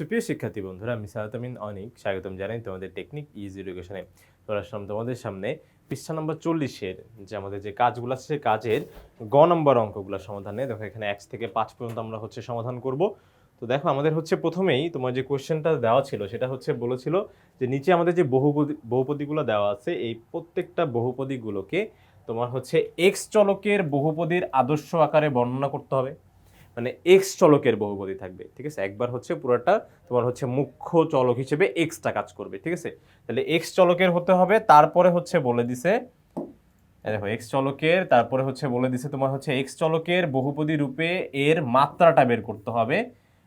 সুপ্রিয় শিক্ষার্থী বন্ধুরা, আমি সাহাতামিন অনিক। স্বাগতম জানাই তোমাদের টেকনিক ইজ এডুকেশনে আসলাম তোমাদের সামনে পৃষ্ঠা নম্বর চল্লিশের যে আমাদের যে কাজগুলো আছে সেই কাজের গ নম্বর অঙ্কগুলো সমাধানে। দেখো, এখানে এক থেকে পাঁচ পর্যন্ত আমরা হচ্ছে সমাধান করব। তো দেখো, আমাদের হচ্ছে প্রথমেই তোমার যে কোশ্চেনটা দেওয়া ছিল, সেটা হচ্ছে বলেছিল যে নিচে আমাদের যে বহুপদী, বহুপদীগুলো দেওয়া আছে, এই প্রত্যেকটা বহুপদীগুলোকে তোমার হচ্ছে এক্স চলকের বহুপদীর আদর্শ আকারে বর্ণনা করতে হবে। মানে এক্স চলকের বহুপদী থাকবে, ঠিক আছে? একবার হচ্ছে পুরোটা তোমার হচ্ছে মুখ্য চলক হিসেবে এক্সটা কাজ করবে, ঠিক আছে? তাহলে এক্স চলকের হতে হবে, তারপরে হচ্ছে বলে দিছে দেখো এক্স চলকের, তারপরে হচ্ছে বলে দিছে তোমার হচ্ছে এক্স চলকের বহুপদী রূপে এর মাত্রাটা বের করতে হবে,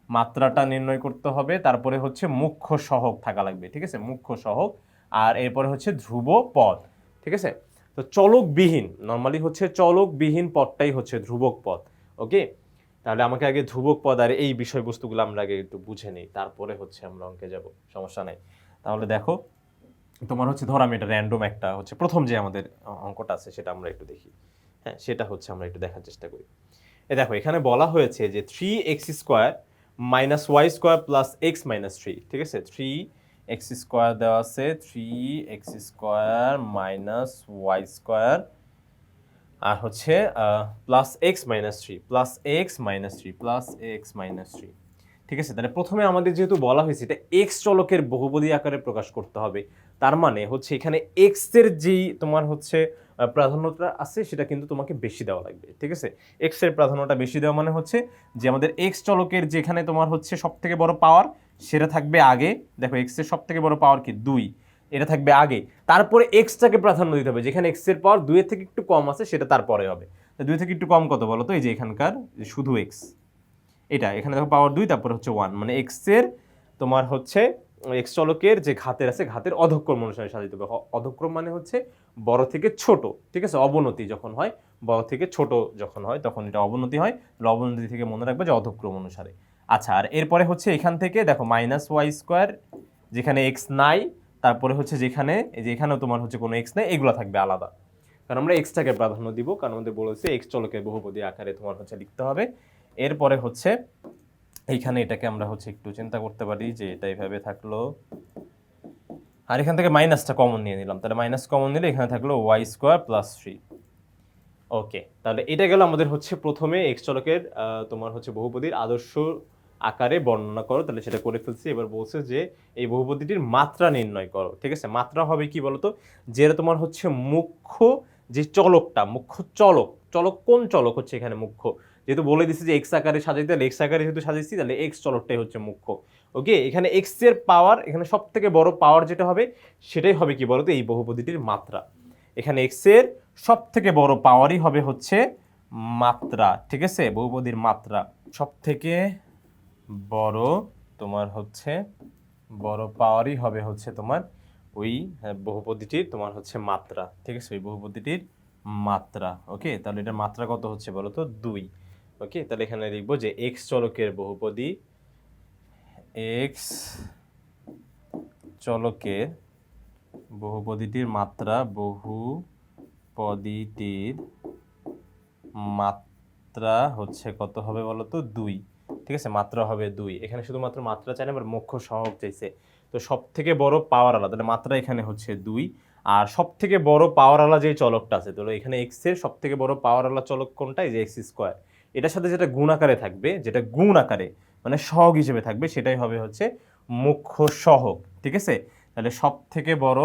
মাত্রাটা নির্ণয় করতে হবে, তারপরে হচ্ছে মুখ্য সহক থাকা লাগবে, ঠিক আছে? মুখ্য সহক আর এরপরে হচ্ছে ধ্রুব পদ, ঠিক আছে? তো চলকবিহীন নর্মালি হচ্ছে চলকবিহীন পদটাই হচ্ছে ধ্রুবক পদ ওকে তাহলে আমাকে আগে ধ্রুবক পদ আর এই বিষয়বস্তুগুলো আমরা আগে একটু বুঝে নিই, তারপরে হচ্ছে আমরা অঙ্কে যাব, সমস্যা নাই। তাহলে দেখো, তোমার হচ্ছে ধর আমি এটা র্যান্ডম একটা হচ্ছে প্রথম যে আমাদের অঙ্কটা আছে সেটা আমরা একটু দেখি। হ্যাঁ সেটা হচ্ছে আমরা একটু দেখার চেষ্টা করি। এ দেখো, এখানে বলা হয়েছে যে three X square minus Y square plus X minus three ঠিক আছে? থ্রি এক্স স্কোয়ার দেওয়া আছে three X square minus Y square আর হচ্ছে plus X minus three plus X minus three plus X minus three ঠিক আছে? তাহলে প্রথমে আমাদের যেহেতু বলা হয়েছে, এটা এক্স চলকের বহুপদী আকারে প্রকাশ করতে হবে। তার মানে হচ্ছে এখানে এক্সের যেই তোমার হচ্ছে প্রাধান্যটা আছে, সেটা কিন্তু তোমাকে বেশি দেওয়া লাগবে। ঠিক আছে? এক্সের প্রাধান্যটা বেশি দেওয়া মানে হচ্ছে যে আমাদের এক্স চলকের যেখানে তোমার হচ্ছে সব থেকে বড় পাওয়ার সেটা থাকবে আগে। দেখো এক্সের সব থেকে বড় পাওয়ার কি? দুই। এটা থাকবে আগে। তারপরে এক্সটাকে প্রাধান্য দিতে হবে। যেখানে এক্সের পাওয়ার দুইয়ের থেকে একটু কম আছে, সেটা তারপরে হবে। দুই থেকে একটু কম কত বলো তো এই যে এখানকার শুধু এক্স এটা, এখানে দেখো পাওয়ার দুই, তারপরে হচ্ছে ওয়ান মানে এক্সের তোমার হচ্ছে এক্স চলকের যে ঘাতের আছে, ঘাতের অধক্রম অনুসারে সাজিত হবে। অধক্রম মানে হচ্ছে বড় থেকে ছোট, ঠিক আছে? অবনতি যখন হয়, বড় থেকে ছোট যখন হয়, তখন এটা অবনতি হয়। অবনতি থেকে মনে রাখবে যে অধক্রম অনুসারে। আচ্ছা আর এরপরে হচ্ছে এখান থেকে দেখো মাইনাস ওয়াই স্কোয়ার যেখানে এক্স নাই তারপরে হচ্ছে যেখানে, এই যে এখানেও তোমার হচ্ছে কোনো এক্স নেই, এগুলো থাকবে আলাদা। কারণ আমরা এক্সটাকে প্রাধান্য দিব, কারণ আমাদের বলেছে এক্স চলকের বহুপদী আকারে তোমার হচ্ছে লিখতে হবে। এরপরে হচ্ছে এইখানে এটাকে আমরা হচ্ছে একটু চিন্তা করতে পারি যে এটা এইভাবে থাকল। আর এখান থেকে মাইনাসটা কমন নিয়ে নিলাম, তাহলে মাইনাস কমন নিলে এখানে থাকল Y square plus three okay তাহলে এটা গেল আমাদের হচ্ছে প্রথমে এক্স চলকের তোমার হচ্ছে বহুপদীর আদর্শ আকারে বর্ণনা করো, তাহলে সেটা করে ফেলছি। এবার বলছে যে এই বহুপদীটির মাত্রা নির্ণয় করো, ঠিক আছে? মাত্রা হবে কি বলতো? যেটা তোমার হচ্ছে মুখ্য যে চলকটা, মুখ্য চলক চলক কোন চলক হচ্ছে এখানে মুখ্য? যেহেতু বলে দিছি যে এক্স আকারে সাজাইতে, তাহলে এক্স আকারে যেহেতু সাজাইছি, তাহলে এক্স চলকটাই হচ্ছে মুখ্য। ওকে এখানে এক্সের পাওয়ার এখানে সব থেকে বড় পাওয়ার যেটা হবে, সেটাই হবে কি বলতো? এই বহুপদীটির মাত্রা। এখানে এক্সের সব থেকে বড় পাওয়ারই হবে হচ্ছে মাত্রা, ঠিক আছে? বহুপদীর মাত্রা। সব থেকে বড় তোমার হচ্ছে বড় পাওয়ারই হবে হচ্ছে তোমার ওই হ্যাঁ, বহুপদীটির তোমার হচ্ছে মাত্রা ঠিক আছে? ওই বহুপদীটির মাত্রা ওকে? তাহলে এটার মাত্রা কত হচ্ছে বলো তো দুই ওকে? তাহলে এখানে লিখব যে এক্স চলকের বহুপদী এক্স চলকের বহুপদীটির মাত্রা বহু বহুপদীটির মাত্রা হচ্ছে কত হবে বলো তো দুই ঠিক আছে, মাত্রা হবে দুই। এখানে শুধুমাত্র মাত্রা চাই না আবার মুখ্য সহক চাইছে। তো সব থেকে বড় পাওয়ার আলাদা তাহলে মাত্রা এখানে হচ্ছে দুই। আর সব থেকে বড় পাওয়ার আলা যে চলকটা আছে, তাহলে এখানে এক্সের সব থেকে বড় পাওয়ার আলা চলক কোনটা? এই যে এক্স স্কোয়ার এটার সাথে যেটা গুণ আকারে থাকবে, যেটা গুণ আকারে মানে সহগ হিসেবে থাকবে, সেটাই হবে হচ্ছে মুখ্য সহগ, ঠিক আছে? তাহলে সব থেকে বড়,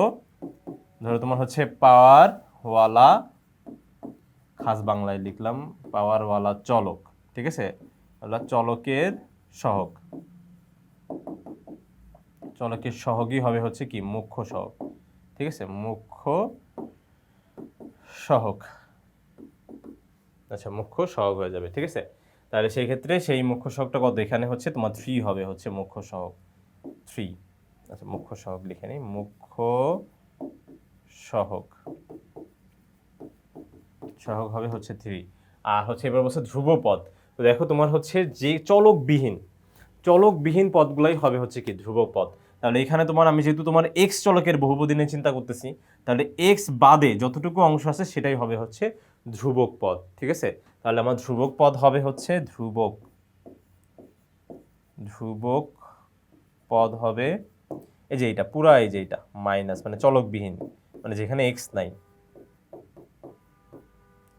ধরো তোমার হচ্ছে পাওয়ার ওয়ালা, খাস বাংলায় লিখলাম পাওয়ারওয়ালা চলক, ঠিক আছে? ওলা চলকের সহগ। চলকের সহগই হবে হচ্ছে কি? মুখ্য সহগ। ঠিক আছে? মুখ্য সহগ। আচ্ছা মুখ্য সহগ হয়ে যাবে, ঠিক আছে? তাহলে সেই ক্ষেত্রে সেই মুখ্য সহগটা কত? এখানে হচ্ছে তোমার থ্রি হবে হচ্ছে মুখ্য সহগ। থ্রি আচ্ছা মুখ্য সহগ লিখে নিই। মুখ্য সহগ। সহগ হবে হচ্ছে থ্রি আর হচ্ছে এবার বলছে ধ্রুবপদ। তো দেখো তোমার হচ্ছে যে চলকবিহীন চলকবিহীন পদগুলাই হবে হচ্ছে কি ধ্রুবপদ তাহলে এখানে তোমার আমি যেহেতু তোমার এক্স চলকের বহুপদী নিয়ে চিন্তা করতেছি, তাহলে এক্স বাদে যতটুকু অংশ আছে সেটাই হবে হচ্ছে ধ্রুবক পদ, ঠিক আছে? তাহলে আমার ধ্রুবক পদ হবে হচ্ছে ধ্রুবক ধ্রুবক পদ হবে এই যে এইটা, পুরা এই যে এইটা মাইনাস মানে চলকবিহীন মানে যেখানে এক্স নাই।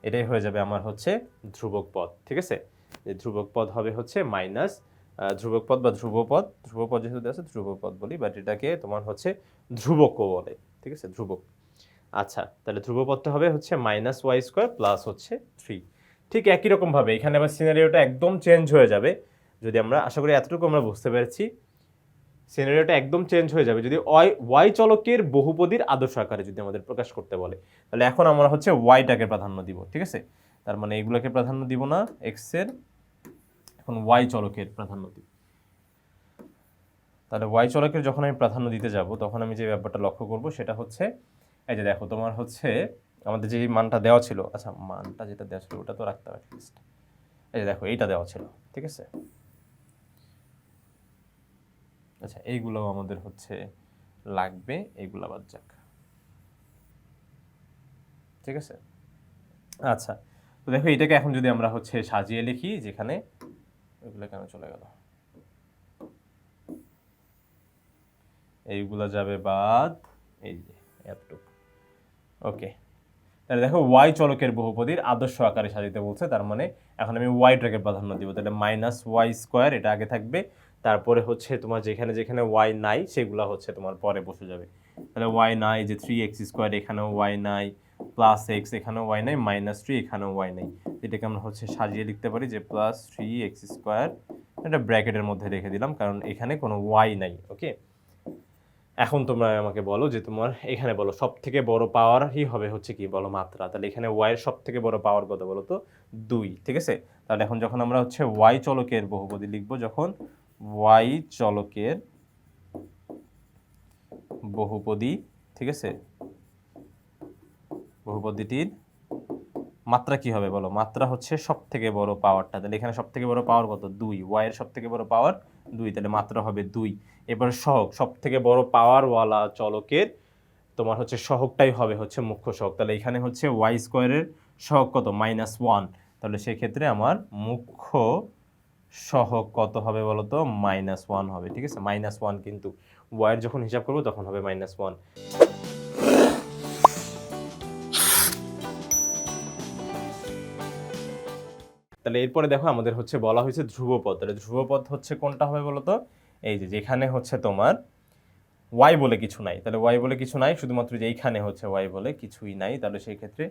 এটাই হয়ে যাবে আমার হচ্ছে ধ্রুবক পদ, ঠিক আছে? যে ধ্রুবক পদ হবে হচ্ছে মাইনাস ধ্রুবক পদ বা ধ্রুবপদ ধ্রুবপদ যেহেতু আছে ধ্রুবপদ বলি বাট এটাকে তোমার হচ্ছে ধ্রুবকও বলে, ঠিক আছে? ধ্রুবক। আচ্ছা তাহলে ধ্রুবপদটা হবে হচ্ছে মাইনাস ওয়াই স্কোয়ার প্লাস হচ্ছে থ্রি ঠিক একই রকমভাবে, এখানে আবার সিনারিওটা একদম চেঞ্জ হয়ে যাবে। যদি আমরা, আশা করি এতটুকু আমরা বুঝতে পেরেছি সিনারিওটা একদম চেঞ্জ হয়ে যাবে। যদি ওয়াই ওয়াই চলকের বহুপদীর আদর্শ আকারে যদি আমাদের প্রকাশ করতে বলে, তাহলে এখন আমরা হচ্ছে ওয়াইটাকে প্রাধান্য দিব, ঠিক আছে? তার মানে এগুলোকে প্রাধান্য দিব না এক্সের, এখন ওয়াই চলকের প্রাধান্য দিব। তাহলে ওয়াই চলকের যখন আমি প্রাধান্য দিতে যাব, তখন আমি যে ব্যাপারটা লক্ষ্য করব সেটা হচ্ছে, এই যে দেখো, তোমার হচ্ছে আমাদের যে মানটা দেওয়া ছিল আচ্ছা মানটা যেটা দেওয়া ছিল ওটা তো রাখতে হবে এই যে দেখো, এইটা দেওয়া ছিল, ঠিক আছে? আচ্ছা এইগুলো আমাদের হচ্ছে লাগবে, এইগুলো বাদ যাক। ঠিক আছে? আচ্ছা তো দেখো, এটাকে এখন যদি আমরা হচ্ছে সাজিয়ে লিখি, যেখানে এগুলো কেন চলে গেল? এইগুলো যাবে বাদ, এই যে, এতটুকু। ওকে। তাহলে দেখো ওয়াই চলকের বহুপদীর আদর্শ আকারে সাজিতে বলছে, তার মানে এখন আমি ওয়াই ওয়াইটাকে প্রাধান্য দিব। তাহলে মাইনাস ওয়াই স্কোয়ার এটা আগে থাকবে। তারপরে হচ্ছে তোমার যেখানে যেখানে ওয়াই নাই, সেগুলো হচ্ছে তোমার পরে বসে যাবে। তাহলে ওয়াই নাই, যে থ্রি এক্স স্কোয়ার এখানেও ওয়াই নাই। প্লাস এক্স এখানেও ওয়াই নাই মাইনাস থ্রি এখানেও ওয়াই নাই। এটাকে আমরা হচ্ছে সাজিয়ে লিখতে পারি যে প্লাস থ্রি এক্স স্কোয়ার এটা ব্র্যাকেটের মধ্যে রেখে দিলাম, কারণ এখানে কোনো ওয়াই নাই ওকে এখন তোমরা আমাকে বলো যে তোমার এখানে বলো সব থেকে বড় পাওয়ারই হবে হচ্ছে কি, বলো মাত্রা। তাহলে এখানে ওয়াইয়ের সব থেকে বড় পাওয়ার কত বলো তো? দুই, ঠিক আছে? তাহলে এখন যখন আমরা হচ্ছে ওয়াই চলকের বহুপদী লিখব, যখন ওয়াই চলকের বহুপদী, ঠিক আছে? বহুপদীটির মাত্রা কি হবে বলো? মাত্রা হচ্ছে সব থেকে বড় পাওয়ারটা তাহলে এখানে সব থেকে বড় পাওয়ার কত? দুই। ওয়াই এর সব থেকে বড় পাওয়ার দুই। তাহলে মাত্রা হবে দুই। এবার সহগ সব থেকে বড় পাওয়ারওয়ালা চলকের তোমার হচ্ছে সহগটাই হবে হচ্ছে মুখ্য সহগ। তাহলে এখানে হচ্ছে ওয়াই স্কোয়ারের সহগ কত? মাইনাস ওয়ান তাহলে সেক্ষেত্রে আমার মুখ্য সহগ কত হবে বলো তো মাইনাস ওয়ান হবে, ঠিক আছে? মাইনাস ওয়ান কিন্তু ওয়াইয়ের যখন হিসাব করব তখন হবে মাইনাস ওয়ান তাহলে এরপরে দেখো আমাদের হচ্ছে বলা হয়েছে ধ্রুবপদ। তাহলে ধ্রুবপদ হচ্ছে কোনটা হবে বলো তো এই যে যেখানে হচ্ছে তোমার ওয়াই বলে কিছু নাই। তাহলে ওয়াই বলে কিছু নাই, শুধুমাত্র যে এইখানে হচ্ছে ওয়াই বলে কিছুই নাই। তাহলে সেই ক্ষেত্রে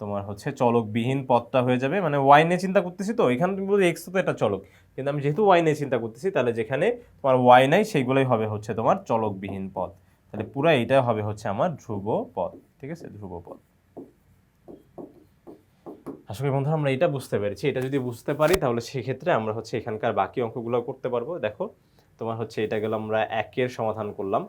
তোমার হচ্ছে চলকবিহীন পথটা হয়ে যাবে। মানে ওয়াই নিয়ে চিন্তা করতেছি তো, এখানে তুমি বলছো এক্স তো এটা চলক। কিন্তু আমি যেহেতু ওয়াই নিয়ে চিন্তা করতেছি, তাহলে যেখানে তোমার ওয়াই নাই, সেইগুলোই হবে হচ্ছে তোমার চলকবিহীন পথ তাহলে পুরো এইটা হবে হচ্ছে আমার ধ্রুব পদ ঠিক আছে? ধ্রুব আসলে বন্ধুরা, আমরা এটা বুঝতে পেরেছি। এটা যদি বুঝতে পারি, তাহলে সেক্ষেত্রে আমরা হচ্ছে এখানকার বাকি অঙ্কগুলো করতে পারব। দেখো, তোমার হচ্ছে এটা গেল আমরা একের সমাধান করলাম।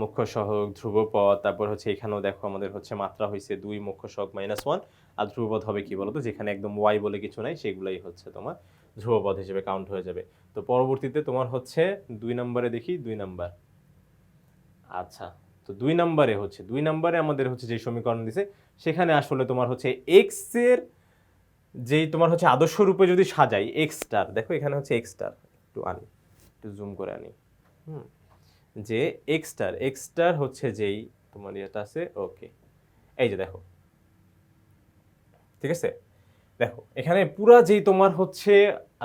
মুখ্য সহগ, ধ্রুবপদ, তারপর হচ্ছে এখানেও দেখো আমাদের হচ্ছে মাত্রা হয়েছে দুই, মুখ্য সহগ মাইনাস ওয়ান আর ধ্রুবপদ হবে কি বলতো? যেখানে একদম ওয়াই বলে কিছু নাই, সেগুলাই হচ্ছে তোমার ধ্রুবপদ হিসেবে কাউন্ট হয়ে যাবে। তো পরবর্তীতে তোমার হচ্ছে দুই নম্বরে দেখি, দুই নাম্বার। আচ্ছা। তো দুই নম্বরে হচ্ছে, দুই নম্বরে আমাদের হচ্ছে যে সমীকরণ দিছে, সেখানে আসলে তোমার হচ্ছে এক্সের যেই তোমার হচ্ছে আদর্শ রূপে যদি সাজাই এক্স স্টার দেখো এখানে হচ্ছে এক্স স্টার একটু আনি, একটু জুম করে আনি, হুম, যে এক্স স্টার এক্স স্টার হচ্ছে যেই তোমার ইয়েটা আছে ওকে এই যে দেখো, ঠিক আছে? দেখো, এখানে পুরা যেই তোমার হচ্ছে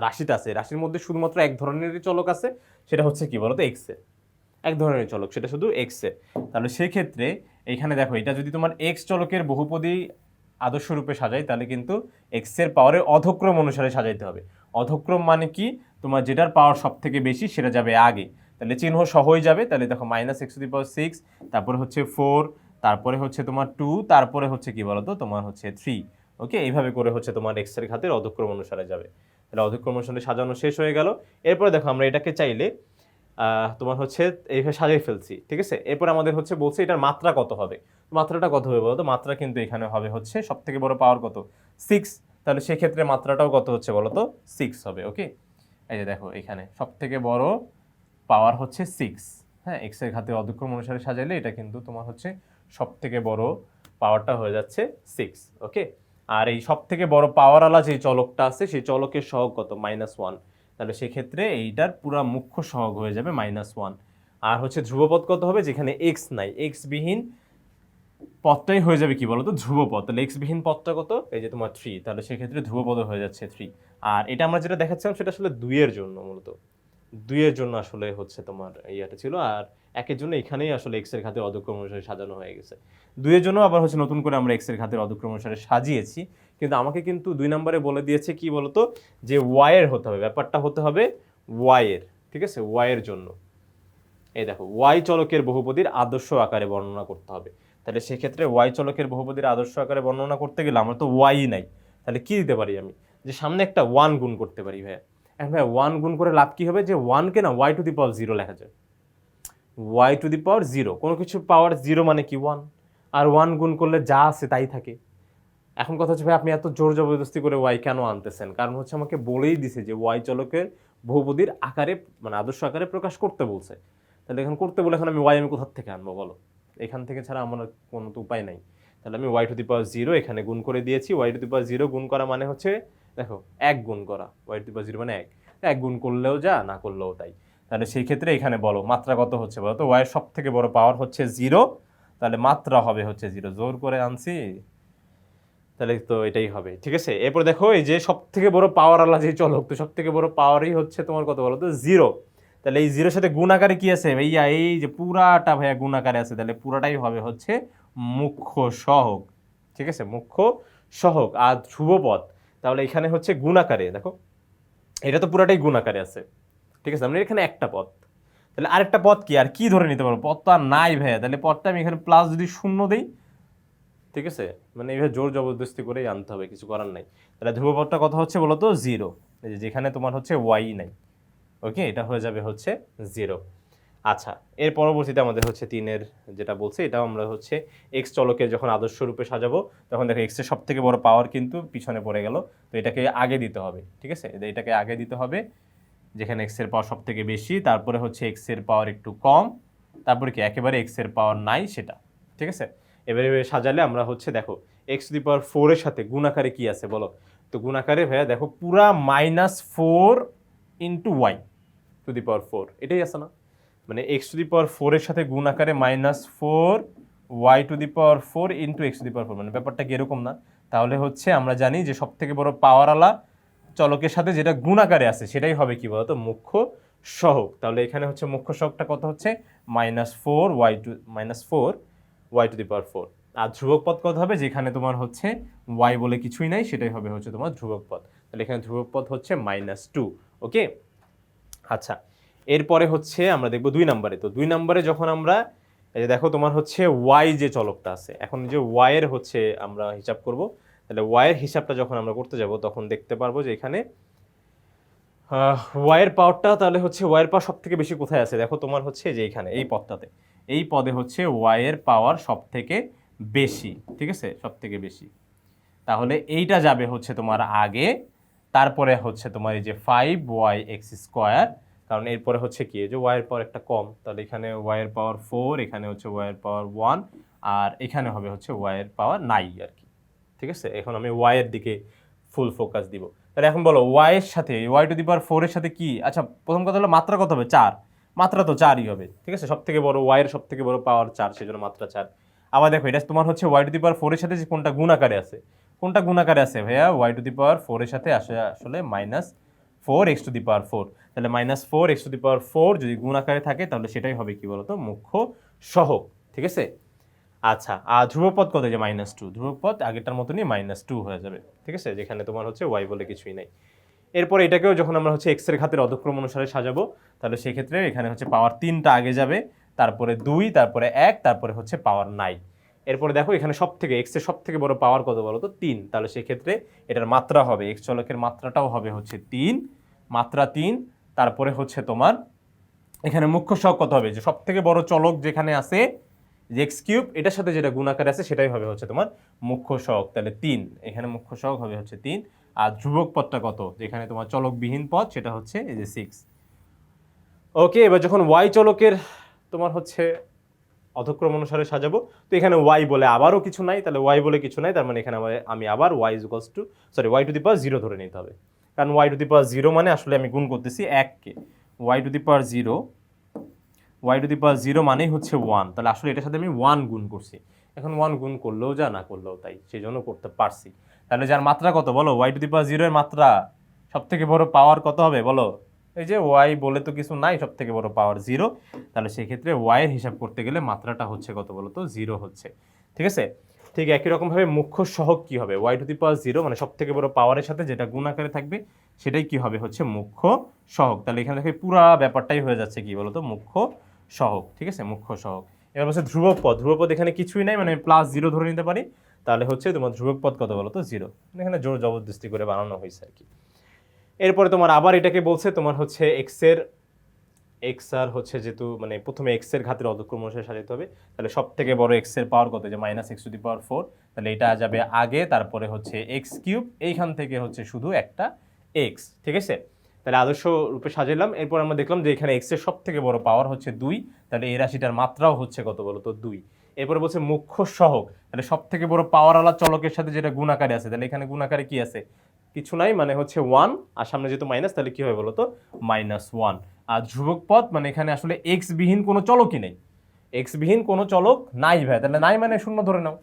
রাশিটা আছে, রাশির মধ্যে শুধুমাত্র এক ধরনেরই চলক আছে, সেটা হচ্ছে কি বলতো এক্সের। এক ধরনের চলক, সেটা শুধু এক্স তাহলে সেক্ষেত্রে এইখানে দেখো, এটা যদি তোমার এক্স চলকের বহুপদী আদর্শ রূপে সাজাই, তাহলে কিন্তু এক্সের পাওয়ারের অধক্রম অনুসারে সাজাইতে হবে। অধক্রম মানে কি? তোমার যেটার পাওয়ার সব থেকে বেশি, সেটা যাবে আগে। তাহলে চিহ্ন সহই যাবে, তাহলে দেখো minus X the power six তারপরে হচ্ছে ফোর তারপরে হচ্ছে তোমার টু তারপরে হচ্ছে কি বলতো? তোমার হচ্ছে থ্রি ওকে এইভাবে করে হচ্ছে তোমার এক্সের খাতের অধক্রম অনুসারে যাবে। তাহলে অধক্রম অনুসারে সাজানো শেষ হয়ে গেল। এরপরে দেখো, আমরা এটাকে চাইলে তোমার হচ্ছে এইভাবে সাজিয়ে ফেলছি, ঠিক আছে? এরপর আমাদের হচ্ছে বলছে এটার মাত্রা কত হবে? মাত্রাটা কত হবে বলতো? মাত্রা কিন্তু এখানে হবে হচ্ছে সব থেকে বড় পাওয়ার কত? সিক্স তাহলে সেক্ষেত্রে মাত্রাটাও কত হচ্ছে বলতো? সিক্স হবে ওকে এই যে দেখো এখানে সব থেকে বড় পাওয়ার হচ্ছে সিক্স হ্যাঁ এক্সের ঘাতে অধক্রম অনুসারে সাজাইলে এটা কিন্তু তোমার হচ্ছে সব থেকে বড় পাওয়ারটা হয়ে যাচ্ছে সিক্স ওকে আর এই সব থেকে বড় পাওয়ারওয়ালা যে চলকটা আছে, সেই চলকের সহগ কত? মাইনাস ওয়ান তাহলে সেক্ষেত্রে এইটার পুরা মুখ্য সহগ হয়ে যাবে মাইনাস ওয়ান আর হচ্ছে ধ্রুবপদ কত হবে? যেখানে এক্স নাই। এক্স বিহীন পদটাই হয়ে যাবে কি বলতো? ধ্রুবপদ। তাহলে এক্স বিহীন পদটা কত? এই যে তোমার থ্রি তাহলে সেক্ষেত্রে ধ্রুবপদ হয়ে যাচ্ছে থ্রি আর এটা আমরা যেটা দেখাচ্ছিলাম সেটা আসলে দুইয়ের জন্য মূলত। দুইয়ের জন্য আসলে হচ্ছে তোমার ইয়েটা ছিল। আর একের জন্য এখানেই আসলে এক্সের খাতের অধক্রম অনুসারে সাজানো হয়ে গেছে। দুইয়ের জন্য আবার হচ্ছে নতুন করে আমরা এক্সের খাতের অধক্রম অনুসারে সাজিয়েছি। কিন্তু আমাকে কিন্তু দুই নম্বরে বলে দিয়েছে কি বলতো? যে ওয়াই এর হতে হবে, ব্যাপারটা হতে হবে ওয়াই এর ঠিক আছে? ওয়াই এর জন্য। এই দেখো ওয়াই চলকের বহুপদীর আদর্শ আকারে বর্ণনা করতে হবে। তাহলে সেক্ষেত্রে ওয়াই চলকের বহুপদীর আদর্শ আকারে বর্ণনা করতে গেলে আমার তো ওয়াই নাই। তাহলে কি দিতে পারি আমি? যে সামনে একটা ওয়ান গুণ করতে পারি ভাইয়া। এখন ভাইয়া ওয়ান গুণ করে লাভ কী হবে? যে ওয়ানকে না Y to the power zero লেখা যায়। Y to the power zero কোনো কিছু পাওয়ার জিরো মানে কি ওয়ান আর ওয়ান গুণ করলে যা আছে তাই থাকে। এখন কথা হচ্ছে, ভাই, আপনি এত জোর জবরদস্তি করে ওয়াই কেন আনতেছেন? কারণ হচ্ছে আমাকে বলেই দিছে যে ওয়াই চলকের বহুপদীর আকারে মানে আদর্শ আকারে প্রকাশ করতে বলছে। তাহলে এখন করতে বলে এখন আমি ওয়াই আমি কোথার থেকে আনব বলো? এখান থেকে ছাড়া আমার কোনো তো উপায় নাই। তাহলে আমি Y to the power zero এখানে গুণ করে দিয়েছি। Y to the power zero গুণ করা মানে হচ্ছে, দেখো, এক গুণ করা। Y to the power zero মানে এক। এক গুণ করলেও যা, না করলেও তাই। তাহলে সেই ক্ষেত্রে এখানে বলো, মাত্রা কত হচ্ছে বলো তো? ওয়াইয়ের সব থেকে বড় পাওয়ার হচ্ছে জিরো তাহলে মাত্রা হবে হচ্ছে জিরো জোর করে আনছি। তাহলে তো এটাই হবে। ঠিক আছে? এরপর দেখো, এই যে সব থেকে বড় পাওয়ার আলা যে চলক, তো সব থেকে বড় পাওয়ারই হচ্ছে তোমার কত বলো তো? জিরো তাহলে এই জিরোর সাথে গুণ আকারে কি আছে? ভাইয়া, এই যে পুরাটা ভাইয়া গুণ আকারে আছে, তাহলে পুরাটাই হবে হচ্ছে মুখ্য সহগ ঠিক আছে? মুখ্য সহগ আর ধ্রুবপদ তাহলে এখানে হচ্ছে গুণ আকারে, দেখো। এটা তো পুরাটাই গুণ আকারে আছে। ঠিক আছে? আমরা এখানে একটা পথ তাহলে আরেকটা পথ কি? আর কি ধরে নিতে পারব পদ তো আর নাই ভাইয়া। তাহলে পথটা আমি এখানে প্লাস যদি শূন্য দিই ঠিক আছে? মানে এইভাবে জোর জবরদস্তি করেই আনতে হবে, কিছু করার নাই। তাহলে ধ্রুবপদটা কথা হচ্ছে বলো তো জিরো যেখানে তোমার হচ্ছে ওয়াই নাই। ওকে এটা হয়ে যাবে হচ্ছে জিরো। আচ্ছা এর পরবর্তীতে আমাদের হচ্ছে তিনের যেটা বলছে, এটাও আমরা হচ্ছে এক্স চলকের যখন আদর্শ রূপে সাজাবো, তখন দেখো এক্সের সব থেকে বড় পাওয়ার কিন্তু পিছনে পড়ে গেল। তো এটাকে আগে দিতে হবে, ঠিক আছে? এটাকে আগে দিতে হবে, যেখানে এক্সের পাওয়ার সব থেকে বেশি, তারপরে হচ্ছে এক্সের পাওয়ার একটু কম, তারপরে কি? একেবারে এক্সের পাওয়ার নাই সেটা, ঠিক আছে? এবারে সাজালে আমরা হচ্ছে দেখো এক্স দি পাওয়ার ফোরের সাথে গুণাকারে কি আছে বলো? তো গুণাকারে ভাইয়া দেখো পুরা minus four into Y to the power four এটাই আছে না? মানে এক্স টু দি পাওয়ার ফোরের সাথে গুণ আকারে minus four Y to the power four into X to the power four মানে ব্যাপারটা কি এরকম না? তাহলে হচ্ছে আমরা জানি যে সব থেকে বড় পাওয়ারওয়ালা চলকের সাথে যেটা গুণ আকারে আছে সেটাই হবে কি বলতো? মুখ্য সহগ তাহলে এখানে হচ্ছে মুখ্য সহগটা কত হচ্ছে? Minus four Y two minus four Y to the power four আর ধ্রুবক পদ কত হবে? যেখানে তোমার হচ্ছে ওয়াই বলে কিছুই নাই, সেটাই হবে হচ্ছে তোমার ধ্রুবক পদ। তাহলে এখানে ধ্রুবক পদ হচ্ছে মাইনাস টু ওকে আচ্ছা এরপরে হচ্ছে আমরা দেখব দুই নম্বরে। তো দুই নম্বরে যখন আমরা, এই যে দেখো তোমার হচ্ছে ওয়াই যে চলকটা আছে, এখন যে ওয়াইয়ের হচ্ছে আমরা হিসাব করব, তাহলে ওয়াইয়ের হিসাবটা যখন আমরা করতে যাব, তখন দেখতে পারব যে এখানে ওয়াইয়ের পাওয়ারটা তাহলে হচ্ছে ওয়াইয়ের পাওয়ার সব থেকে বেশি কোথায় আছে? দেখো তোমার হচ্ছে যে এখানে, এই পদটাতে। এই পদে হচ্ছে ওয়াইয়ের পাওয়ার সব থেকে বেশি, ঠিক আছে? সব থেকে বেশি। তাহলে এইটা যাবে হচ্ছে তোমার আগে, তারপরে হচ্ছে তোমার এই যে ফাইভ ওয়াই এক্স স্কোয়ার কারণ এরপরে হচ্ছে কি? যে ওয়াইয়ের পাওয়ার একটা কম, তাহলে এখানে ওয়াইয়ের পাওয়ার ফোর এখানে হচ্ছে ওয়াইয়ের পাওয়ার ওয়ান আর এখানে হবে হচ্ছে ওয়াইয়ের পাওয়ার নাই আর কি, ঠিক আছে? এখন আমি ওয়াইয়ের দিকে ফুল ফোকাস দিব। তাহলে এখন বলো ওয়াইয়ের সাথে ওয়াই টু দি পাওয়ার ফোরের সাথে কি? আচ্ছা প্রথম কথা হলো মাত্রা কত হবে? চার। মাত্রা তো চারই হবে, ঠিক আছে? সব থেকে বড় ওয়াইয়ের সব থেকে বড় পাওয়ার চার সেই জন্য মাত্রা চার। আবার দেখো, এটা তোমার হচ্ছে ওয়াই টু দি পাওয়ার ফোরের সাথে যে কোনটা গুণ আকারে আছে, কোনটা গুণ আকারে আছে ভাইয়া? ওয়াই টু দি পাওয়ার ফোরের সাথে আসে আসলে minus four x to the power four তাহলে minus four x to the power four যদি গুণ আকারে থাকে, তাহলে সেটাই হবে কি বলতো? মুখ্য সহগ ঠিক আছে? আচ্ছা আর ধ্রুবপদ কত? যে মাইনাস টু ধ্রুবপদ আগেরটার মতনই মাইনাস টু হয়ে যাবে, ঠিক আছে? যেখানে তোমার হচ্ছে ওয়াই বলে কিছুই নাই। এরপর এটাকেও যখন আমরা হচ্ছে এক্সের খাতের অধক্রম অনুসারে সাজাবো, তাহলে সেক্ষেত্রে এখানে হচ্ছে পাওয়ার তিনটা আগে যাবে, তারপরে দুই, তারপরে এক, তারপরে হচ্ছে পাওয়ার নাই এরপরে দেখো এখানে সব থেকে এক্সের সব থেকে বড় পাওয়ার কত বলো তো তিন। তাহলে সেক্ষেত্রে এটার মাত্রা হবে এক্স চলকের মাত্রাটাও হবে হচ্ছে তিন, মাত্রা তিন, তারপরে হচ্ছে তোমার এখানে মুখ্য শখ কত হবে? যে সব থেকে বড় চলক যেখানে আছে, যে এক্স কিউব এটার সাথে যেটা গুণাকার আছে সেটাই হবে হচ্ছে তোমার মুখ্য শখ। তাহলে তিন। এখানে মুখ্য শখ হবে হচ্ছে তিন। আর ধ্রুবক পদটা কত? যেখানে তোমার চলকবিহীন পদ, সেটা হচ্ছে এই যে সিক্স ওকে এবার যখন ওয়াই চলকের তোমার হচ্ছে অধক্রম অনুসারে সাজাবো, তো এখানে ওয়াই বলে আবারও কিছু নাই, তাহলে ওয়াই বলে কিছু নাই, তার মানে এখানে আমার- আমি আবার y is to sorry y to the power zero ধরে নিতে হবে। কারণ y to the power zero মানে আসলে আমি গুণ করতেছি এককে। Y to the power zero y to the power zero মানেই হচ্ছে ওয়ান তাহলে আসলে এটার সাথে আমি ওয়ান গুণ করছি। এখন ওয়ান গুণ করলেও যা, না করলেও তাই, সেই জন্য করতে পারছি। তাহলে যার মাত্রা কত বলো? Y to the power zero এর মাত্রা সব থেকে বড় পাওয়ার কত হবে বলো? এই যে ওয়াই বলে তো কিছু নাই সব থেকে বড় পাওয়ার জিরো তাহলে সেক্ষেত্রে ওয়াইয়ের হিসাব করতে গেলে মাত্রাটা হচ্ছে কত বলো তো? জিরো হচ্ছে। ঠিক আছে? ঠিক একই রকমভাবে মুখ্য সহগ কী হবে? Y to the power zero মানে সব থেকে বড় পাওয়ারের সাথে যেটা গুণ আকারে থাকবে, সেটাই কি হবে? হচ্ছে মুখ্য সহগ। তাহলে এখানে দেখে পুরা ব্যাপারটাই হয়ে যাচ্ছে কি বলতো মুখ্য সহগ। ঠিক আছে? মুখ্য সহগ। এবার বলছে ধ্রুবক পদ। ধ্রুবক এখানে কিছুই নাই মানে প্লাস জিরো ধরে নিতে পারি। তাহলে হচ্ছে তোমার ধ্রুবক পদ কত বলো তো জিরো এখানে জোর জবরদস্তি করে বানানো হয়েছে আর কি। এরপরে তোমার আবার এটাকে বলছে, তোমার হচ্ছে এক্সের এক্স আর হচ্ছে যেহেতু মানে প্রথমে এক্সের ঘাতের অধক্রম অনুসারে সাজাতে হবে, তাহলে সব থেকে বড় এক্সের পাওয়ার কত? যে minus x to the power four তাহলে এটা যাবে আগে, তারপরে হচ্ছে এক্স কিউব এইখান থেকে হচ্ছে শুধু একটা এক্স ঠিক আছে? তাহলে আদর্শ রূপে সাজালাম এরপর আমরা দেখলাম যে এখানে এক্সের সব থেকে বড় পাওয়ার হচ্ছে দুই, তাহলে এই রাশিটার মাত্রাও হচ্ছে কত বলো তো দুই। এরপরে বলছে মুখ্য সহক মানে সব থেকে বড় পাওয়ারওয়ালা চলকের সাথে যেটা গুণাকারে আছে, তাহলে এখানে গুণাকারে কি আছে? কিছু নাই মানে হচ্ছে ওয়ান আর সামনে যেহেতু মাইনাস তাহলে কি হবে বলো তো মাইনাস ওয়ান আর ধ্রুবক পথ মানে এখানে আসলে এক্স বিহীন কোনো চলকই নেই। এক্স বিহীন কোনো চলক নাই ভাই, তাহলে নাই মানে শূন্য ধরে নাও।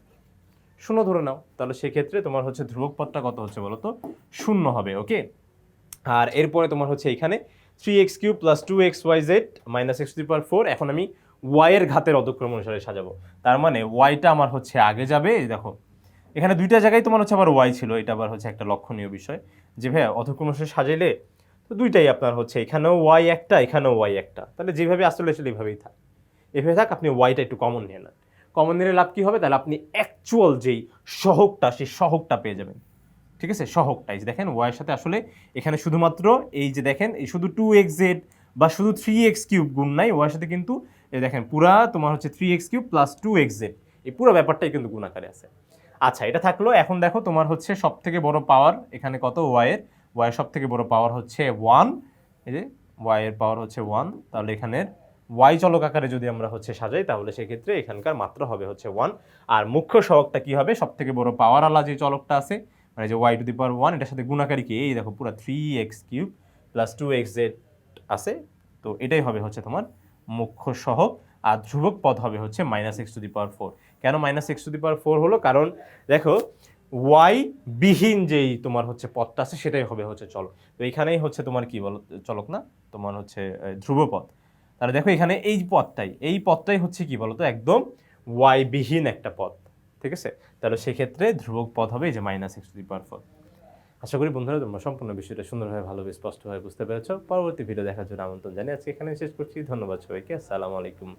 শূন্য ধরে নাও। তাহলে সেক্ষেত্রে তোমার হচ্ছে ধ্রুবক পথটা কত হচ্ছে বলো তো শূন্য হবে ওকে আর এরপরে তোমার হচ্ছে এখানে three x cube plus two x y z minus x to power four এখন আমি ওয়াই এর ঘাতের অধক্রম অনুসারে সাজাবো। তার মানে ওয়াইটা আমার হচ্ছে আগে যাবে দেখো। এখানে দুইটা জায়গায় তোমার হচ্ছে আবার ওয়াই ছিল, এটা আবার হচ্ছে একটা লক্ষণীয় বিষয়। যে ভাইয়া অধক্রম অনুসারে সাজাইলে তো দুইটাই আপনার হচ্ছে, এখানেও ওয়াই একটা, এখানেও ওয়াই একটা। তাহলে যেভাবে আসলে আসলে এভাবেই থাক। এভাবে থাক, আপনি ওয়াইটা একটু কমন নিয়ে নেন। কমন নিলে লাভ কী হবে? তাহলে আপনি অ্যাকচুয়াল যেই সহগটা, সেই সহকটা পেয়ে যাবেন। ঠিক আছে? যে দেখেন ওয়াইয়ের সাথে আসলে এখানে শুধুমাত্র এই যে দেখেন, এই শুধু টু এক্স জেড বা শুধু থ্রি এক্স কিউব গুণ নাই ওয়াইয়ের সাথে কিন্তু দেখেন, পুরা তোমার হচ্ছে three x cube plus two x z এই পুরো ব্যাপারটাই কিন্তু গুণ আকারে আছে। আচ্ছা এটা থাকল, এখন দেখো তোমার হচ্ছে সব থেকে বড় পাওয়ার এখানে কত ওয়াইয়ের ওয়াইয়ের সব থেকে বড় পাওয়ার হচ্ছে ওয়ান এই যে ওয়াইয়ের পাওয়ার হচ্ছে ওয়ান তাহলে এখানের ওয়াই চলক আকারে যদি আমরা হচ্ছে সাজাই, তাহলে সেক্ষেত্রে এখানকার মাত্রা হবে হচ্ছে ওয়ান আর মুখ্য সহগটা কী হবে? সব থেকে বড় পাওয়ার আলা যে চলকটা আছে মানে যে y to the power one এটার সাথে গুণাকারী কি? এই দেখো, পুরো three x cube plus two x z আছে, তো এটাই হবে হচ্ছে তোমার মুখ্য সহগ আর ধ্রুবক পদ হবে হচ্ছে minus x to the power four কেন minus x to the power four হলো? কারণ দেখো ওয়াই বিহীন যেই তোমার হচ্ছে পদটা আছে, সেটাই হবে হচ্ছে চলক। তো এখানেই হচ্ছে তোমার কি বলো, চলক না? তোমার হচ্ছে ধ্রুব পদ। তাহলে দেখো এখানে এই পদটাই এই পদটাই হচ্ছে কি বলতো একদম ওয়াই বিহীন একটা পদ। ঠিক আছে? তাহলে সেক্ষেত্রে ধ্রুবক পদ হবে যে minus x to the power four আশা করি বন্ধুরা তোমরা সম্পূর্ণ বিষয়টা সুন্দরভাবে, ভালোভাবে, স্পষ্টভাবে বুঝতে পেরেছ। পরবর্তী ভিডিও দেখার জন্য আমন্ত্রণ জানিয়ে আজকে এখানে শেষ করছি। ধন্যবাদ সবাইকে। আসসালামু আলাইকুম।